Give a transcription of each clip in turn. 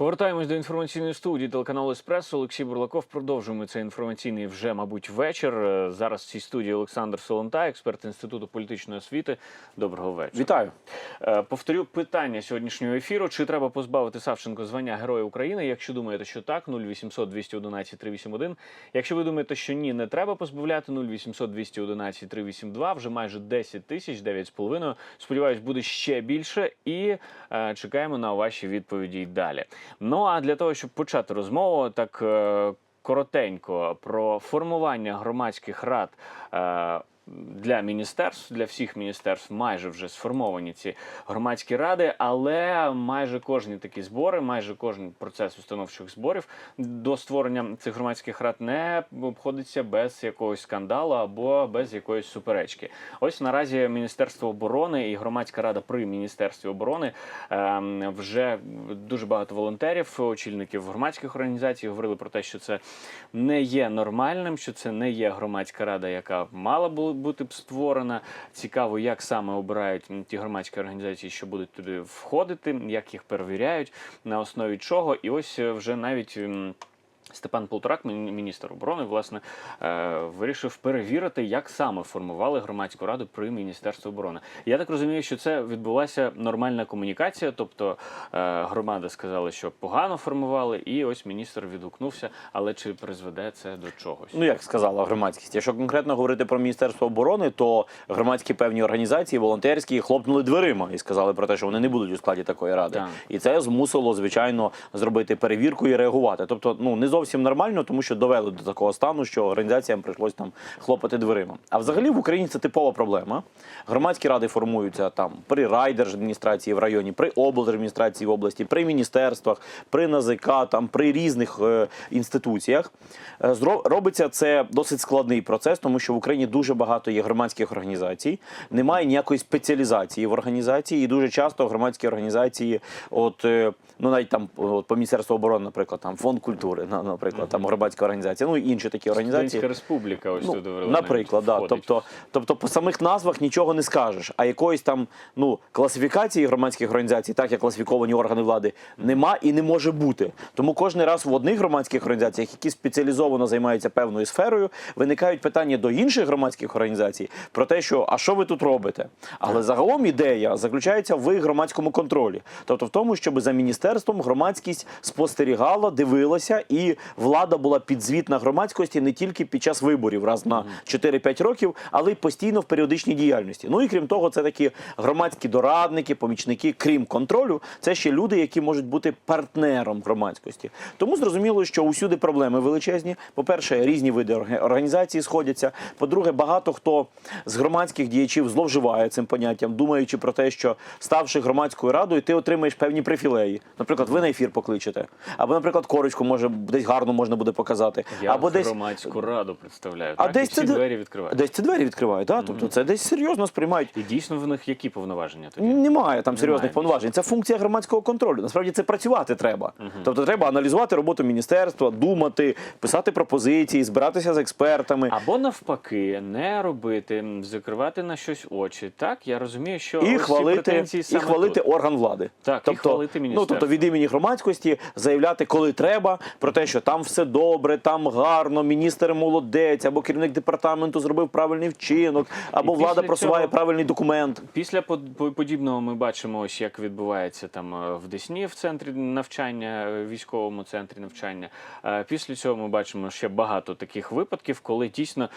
Повертаємось до інформаційної студії телеканалу Еспресо. Олексій Бурлаков. Продовжуємо цей інформаційний вже, мабуть, вечір. Е, Зараз в цій студії Олександр Солонтай, експерт інституту політичної освіти. Доброго вечора. Вітаю. Е, Повторю питання сьогоднішнього ефіру: чи треба позбавити Савченко звання Героя України? Якщо думаєте, що так, 0800 211 381. Якщо ви думаєте, що ні, не треба позбавляти 0800 211 382. Вже майже 10 тисяч, 9,5. Сподіваюсь, буде ще більше. І е, чекаємо на ваші відповіді й далі. Ну а для того, щоб почати розмову, так е, коротенько про формування громадських рад. Для міністерств, для всіх міністерств майже вже сформовані ці громадські ради, але майже кожні такі збори, майже кожен процес установчих зборів до створення цих громадських рад не обходиться без якогось скандалу або без якоїсь суперечки. Ось наразі Міністерство оборони і громадська рада при міністерстві оборони ем, вже дуже багато волонтерів, очільників громадських організацій говорили про те, що це не є нормальним, що це не є громадська рада, яка мала бу- бути б створена. Цікаво, як саме обирають ті громадські організації, що будуть туди входити, як їх перевіряють, на основі чого. І ось е, вже навіть. Степан Полторак, мін- міністр оборони, власне, е, вирішив перевірити, як саме формували громадську раду при міністерстві оборони. Я так розумію, що це відбулася нормальна комунікація, тобто е, громада сказала, що погано формували, і ось міністр відгукнувся. Але чи призведе це до чогось? Ну як сказала громадськість, якщо конкретно говорити про міністерство оборони, то громадські певні організації, волонтерські, хлопнули дверима і сказали про те, що вони не будуть у складі такої ради. Так. І це змусило, звичайно, зробити перевірку і реагувати. Тобто, ну не зовсім нормально, тому що довели до такого стану, що організаціям прийшлось там хлопати дверима. А взагалі в Україні це типова проблема. Громадські ради формуються там при райдержадміністрації в районі, при облдержадміністрації в області, при міністерствах, при НАЗК, там при різних е, інституціях. Е, робиться це досить складний процес, тому що в Україні дуже багато є громадських організацій, немає ніякої спеціалізації в організації, і дуже часто громадські організації, от е, ну навіть там от, по міністерству оборони, наприклад, там фонд культури, на- наприклад, там громадська організація, ну і інші такі організації. Студентська республіка, ось Ну, туди наприклад, да. тобто, тобто по самих назвах нічого не скажеш, а якоїсь там ну класифікації громадських організацій, так як класифіковані органи влади, нема і не може бути. Тому кожен раз в одних громадських організаціях, які спеціалізовано займаються певною сферою, виникають питання до інших громадських організацій про те, що а що ви тут робите? Але загалом ідея заключається в громадському контролі, тобто в тому, щоб за міністерством громадськість спостерігала, дивилася, і влада була підзвітна громадськості не тільки під час виборів, раз на 4-5 років, але й постійно в періодичній діяльності. Ну і крім того, це такі громадські дорадники, помічники, крім контролю, це ще люди, які можуть бути партнером громадськості. Тому зрозуміло, що усюди проблеми величезні. По-перше, різні види організації сходяться. По-друге, багато хто з громадських діячів зловживає цим поняттям, думаючи про те, що ставши громадською радою, ти отримаєш певні привілеї. Наприклад, ви на ефір покличете, або, наприклад, корочку може десь гарно можна буде показати, Я або десь громадську раду представляю. а так? десь і це двері відкривають. Десь ці двері відкривають, да? тобто це десь серйозно сприймають. І дійсно в них які повноваження тоді? Немає там серйозних Немає. повноважень. Це функція громадського контролю. Насправді це працювати треба. Тобто треба аналізувати роботу міністерства, думати, писати пропозиції, збиратися з експертами. Або навпаки, не робити, закривати на щось очі. Так, я розумію, що І ось ці хвалити, претенції і саме хвалити тут. орган влади. Так, і тобто, хвалити ну, міністерство. тобто від імені громадськості заявляти, коли треба, про те, що там все добре, там гарно, міністр молодець, або керівник департаменту зробив правильний вчинок, або І влада просуває цього- правильний документ. Після под- подібного ми бачимо, ось як відбувається там е, в Десні в центрі навчання, е, військовому центрі навчання. Е, Після цього ми бачимо ще багато таких випадків, коли дійсно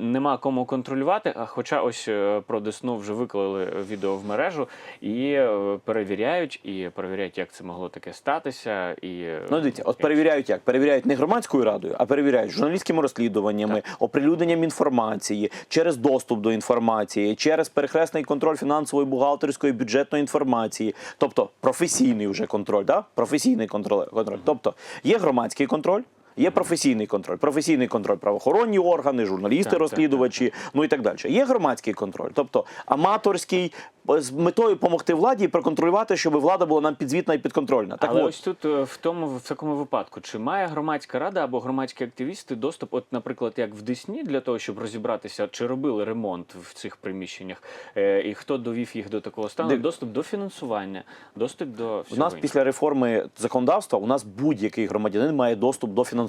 нема кому контролювати. А Хоча ось про Десну вже виклали відео в мережу і перевіряють, і перевіряють, як це могло таке статися. І Ну, дивіться, от перевіряють як? Перевіряють не громадською радою, а перевіряють журналістськими розслідуваннями, оприлюдненням інформації, через доступ до інформації, через перехресний контроль фінансової, бухгалтерської, бюджетної інформації, тобто професійний вже контроль, да? професійний контроль. контроль. Тобто є громадський контроль. Є професійний контроль. Професійний контроль правоохоронні органи, журналісти, Так, так, розслідувачі, ну і так далі. Є громадський контроль, тобто аматорський е, з метою допомогти владі і проконтролювати, щоб влада була нам підзвітна і підконтрольна. Так Але от, ось тут е, в тому в такому випадку, чи має громадська рада або громадські активісти доступ, от, наприклад, як в Десні, для того, щоб розібратися, чи робили ремонт в цих приміщеннях, е, і хто довів їх до такого стану, Див- доступ до фінансування, доступ до У нас іншого. після реформи законодавства у нас будь-який громадянин має доступ до фінансування.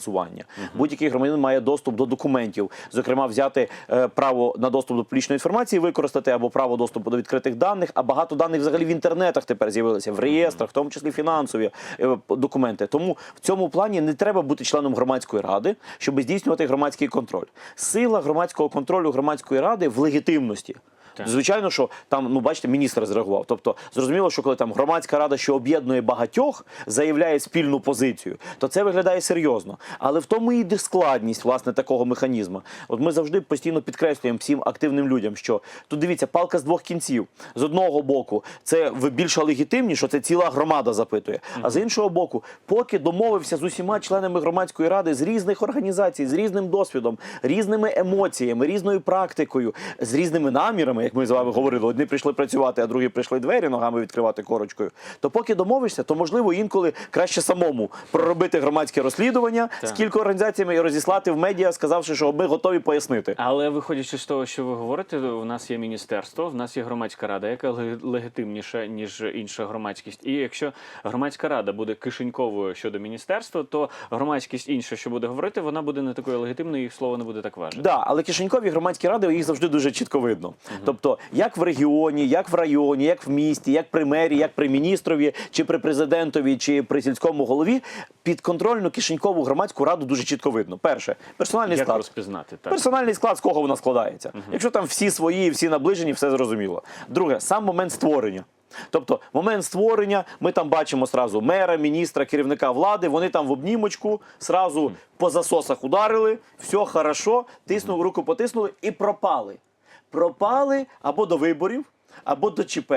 Будь-який громадянин має доступ до документів, зокрема, взяти е, право на доступ до публічної інформації, використати або право доступу до відкритих даних. А багато даних взагалі в інтернетах тепер з'явилися в реєстрах, в тому числі фінансові е, документи. Тому в цьому плані не треба бути членом громадської ради, щоб здійснювати громадський контроль. Сила громадського контролю громадської ради в легітимності. Звичайно, що там, ну бачите, міністр зреагував. Тобто, зрозуміло, що коли там громадська рада, що об'єднує багатьох, заявляє спільну позицію, то це виглядає серйозно. Але в тому і складність власне такого механізму. От ми завжди постійно підкреслюємо всім активним людям, що тут дивіться, палка з двох кінців. З одного боку, це ви більша легітимність, що це ціла громада запитує. А з іншого боку, поки домовився з усіма членами громадської ради з різних організацій, з різним досвідом, різними емоціями, різною практикою, з різними намірами, як ми з вами говорили, одні прийшли працювати, а другі прийшли двері ногами відкривати корочкою. То поки домовишся, то можливо інколи краще самому проробити громадське розслідування з кількома організаціями і розіслати в медіа, сказавши, що ми готові пояснити. Але виходячи з того, що ви говорите, у нас є міністерство, в нас є громадська рада, яка легітимніша ніж інша громадськість. І якщо громадська рада буде кишеньковою щодо міністерства, то громадськість інша, що буде говорити, вона буде не такою легітимною, їх слово не буде так важити. Да, але кишенькові громадські ради їх завжди дуже чітко видно. Тобто, як в регіоні, як в районі, як в місті, як при мері, як при міністрові, чи при президентові, чи при сільському голові, підконтрольну кишенькову громадську раду дуже чітко видно. Перше, персональний Як склад. розпізнати так? Персональний склад, з кого вона складається. Якщо там всі свої, всі наближені, все зрозуміло. Друге, сам момент створення. Тобто, момент створення, ми там бачимо сразу мера, міністра, керівника влади, вони там в обнімочку, сразу по засосах ударили, все хорошо, тиснули, руку потиснули і пропали. Пропали або до виборів, або до ЧП,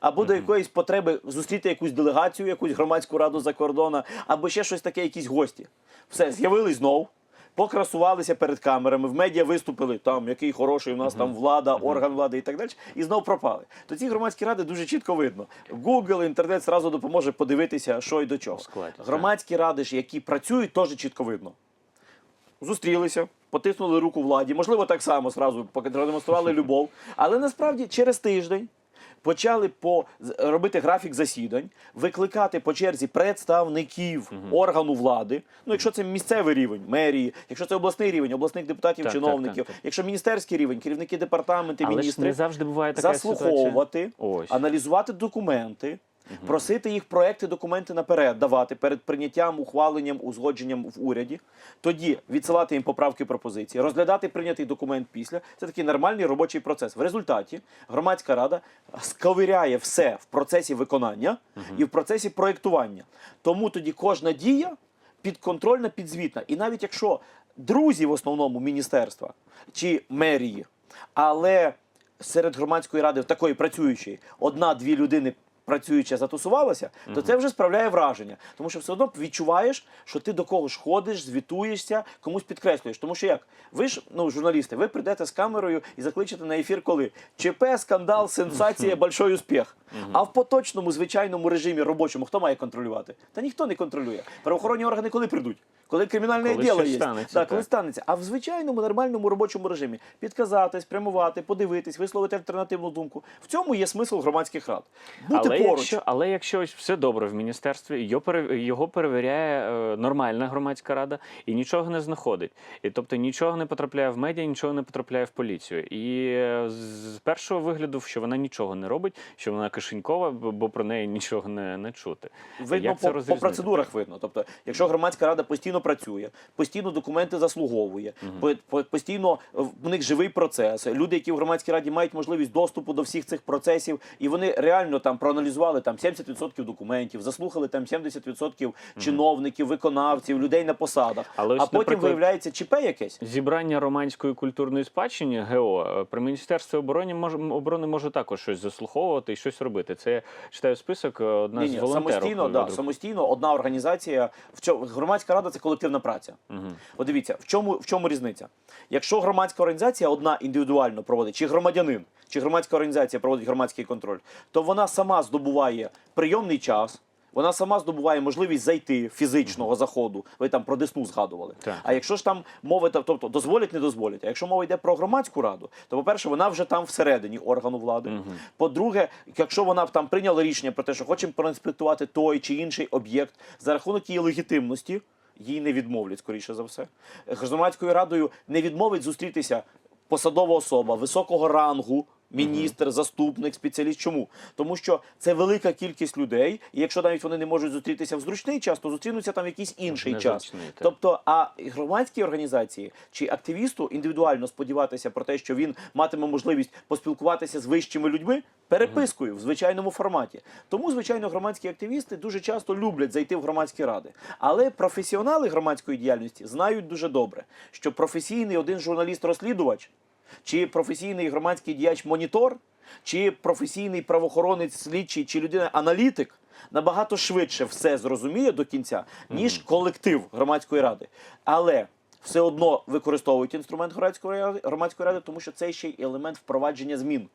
або до якоїсь потреби зустріти якусь делегацію, якусь громадську раду за кордона, або ще щось таке, якісь гості. Все, з'явились знов. Покрасувалися перед камерами, в медіа виступили там, який хороший у нас там влада, орган влади і так далі, і знов пропали. То ці громадські ради дуже чітко видно. Google, інтернет зразу допоможе подивитися, що і до чого. Громадські ради ж, які працюють, теж чітко видно. Зустрілися, потиснули руку владі. Можливо, так само зразу продемонстрували любов. Але насправді через тиждень почали по робити графік засідань, викликати по черзі представників органу влади. Ну, якщо це місцевий рівень мерії, якщо це обласний рівень, обласних депутатів, Так, так, чиновників, так, так. якщо міністерський рівень, керівники департаменти, Але ж міністри не завжди буває така заслуховувати, ситуація. Ось. аналізувати документи, просити їх проекти, документи наперед давати перед прийняттям, ухваленням, узгодженням в уряді. Тоді відсилати їм поправки пропозиції, розглядати прийнятий документ після. Це такий нормальний робочий процес. В результаті громадська рада сковиряє все в процесі виконання і в процесі проєктування. Тому тоді кожна дія підконтрольна, підзвітна. І навіть якщо друзі в основному міністерства чи мерії, але серед громадської ради такої працюючої одна-дві людини. Працююча затусувалася, то це вже справляє враження, тому що все одно відчуваєш, що ти до когось ходиш, звітуєшся, комусь підкреслюєш. Тому що як ви ж ну журналісти, ви прийдете з камерою і закличете на ефір, коли ЧП, скандал, сенсація, большой успіх. А в поточному звичайному режимі робочому хто має контролювати? Та ніхто не контролює. Правоохоронні органи коли прийдуть? Коли кримінальне Коли діло є. станеться, Так, коли так. станеться. А в звичайному нормальному робочому режимі підказати, спрямувати, подивитись, висловити альтернативну думку. В цьому є смисл громадських рад. Бути але поруч. Якщо, але якщо ось все добре в міністерстві, його, пере- його перевіряє е, нормальна громадська рада і нічого не знаходить. І тобто нічого не потрапляє в медіа, нічого не потрапляє в поліцію. І е, з першого вигляду, що вона нічого не робить, що вона кишенькова, бо про неї нічого не, не чути. Видно Як це по, по процедурах видно. Тобто, якщо громадська рада постійно працює, постійно документи заслуговує, по- постійно в них живий процес. Люди, які в громадській раді мають можливість доступу до всіх цих процесів, і вони реально там проаналізують. Проаналізували там 70% документів, заслухали там 70% чиновників, виконавців, людей на посадах. Але ось, а потім виявляється ЧП якесь. Зібрання романської культурної спадщини ГО е, при міністерстві оборони може оборони може також щось заслуховувати і щось робити. Це я читаю список. е, Одна Ні, з ні, волонтерів. самостійно, да, самостійно одна організація. В чому громадська рада це колективна праця. От дивіться, в чому в чому різниця? Якщо громадська організація одна індивідуально проводить, чи громадянин, чи громадська організація проводить громадський контроль, то вона сама здобуває прийомний час. Вона сама здобуває можливість зайти фізичного заходу. Ви там про Десну згадували. Так. А якщо ж там мова, та- тобто дозволять, не дозволять. А якщо мова йде про громадську раду, то по-перше, вона вже там всередині органу влади. По-друге, якщо вона б там прийняла рішення про те, що хочемо проінспектувати той чи інший об'єкт за рахунок її легітимності, їй не відмовлять, скоріше за все. Громадською радою не відмовить зустрітися посадова особа високого рангу. Міністр, заступник, спеціаліст. Чому? Тому що це велика кількість людей, і якщо навіть вони не можуть зустрітися в зручний час, то зустрінуться там в якийсь інший час. Так. Тобто, а громадські організації чи активісту індивідуально сподіватися про те, що він матиме можливість поспілкуватися з вищими людьми перепискою в звичайному форматі. Тому, звичайно, громадські активісти дуже часто люблять зайти в громадські ради. Але професіонали громадської діяльності знають дуже добре, що професійний один журналіст-розслідувач чи професійний громадський діяч-монітор, чи професійний правоохоронець, слідчий, чи людина-аналітик набагато швидше все зрозуміє до кінця, ніж колектив громадської ради. Але все одно використовують інструмент громадської ради, громадської ради, тому що це ще й елемент впровадження змін.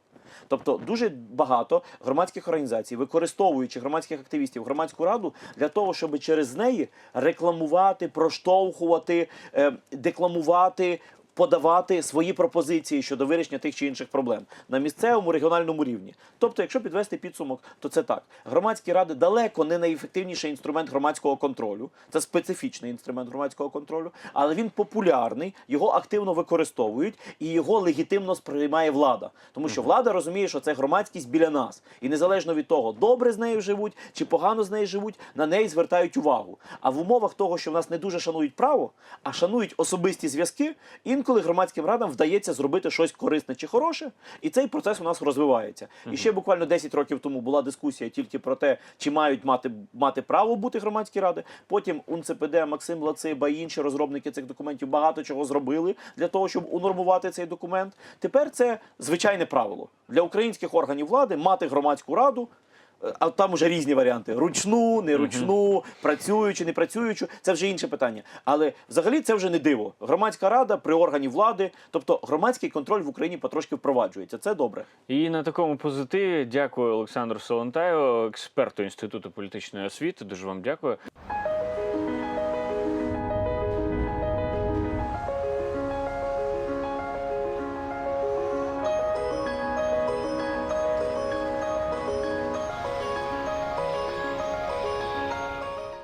Тобто дуже багато громадських організацій, використовуючи громадських активістів, громадську раду для того, щоб через неї рекламувати, проштовхувати, е, декламувати. Подавати свої пропозиції щодо вирішення тих чи інших проблем на місцевому регіональному рівні. Тобто, якщо підвести підсумок, то це так. Громадські ради далеко не найефективніший інструмент громадського контролю. Це специфічний інструмент громадського контролю, але він популярний, його активно використовують і його легітимно сприймає влада. Тому що влада розуміє, що це громадськість біля нас, і незалежно від того, добре з нею живуть чи погано з нею живуть, на неї звертають увагу. А в умовах того, що в нас не дуже шанують право, а шанують особисті зв'язки, інколи громадським радам вдається зробити щось корисне чи хороше, і цей процес у нас розвивається. І ще буквально 10 років тому була дискусія тільки про те, чи мають мати, мати право бути громадські ради. Потім УНЦПД, Максим Лациба і інші розробники цих документів багато чого зробили для того, щоб унормувати цей документ. Тепер це звичайне правило для українських органів влади мати громадську раду. А там вже різні варіанти: ручну, неручну, працюючу, не працюючу. Це вже інше питання. Але взагалі це вже не диво. Громадська рада при органі влади, тобто громадський контроль в Україні потрошки впроваджується. Це добре. І на такому позитиві дякую Олександру Солонтаю, експерту інституту політичної освіти. Дуже вам дякую.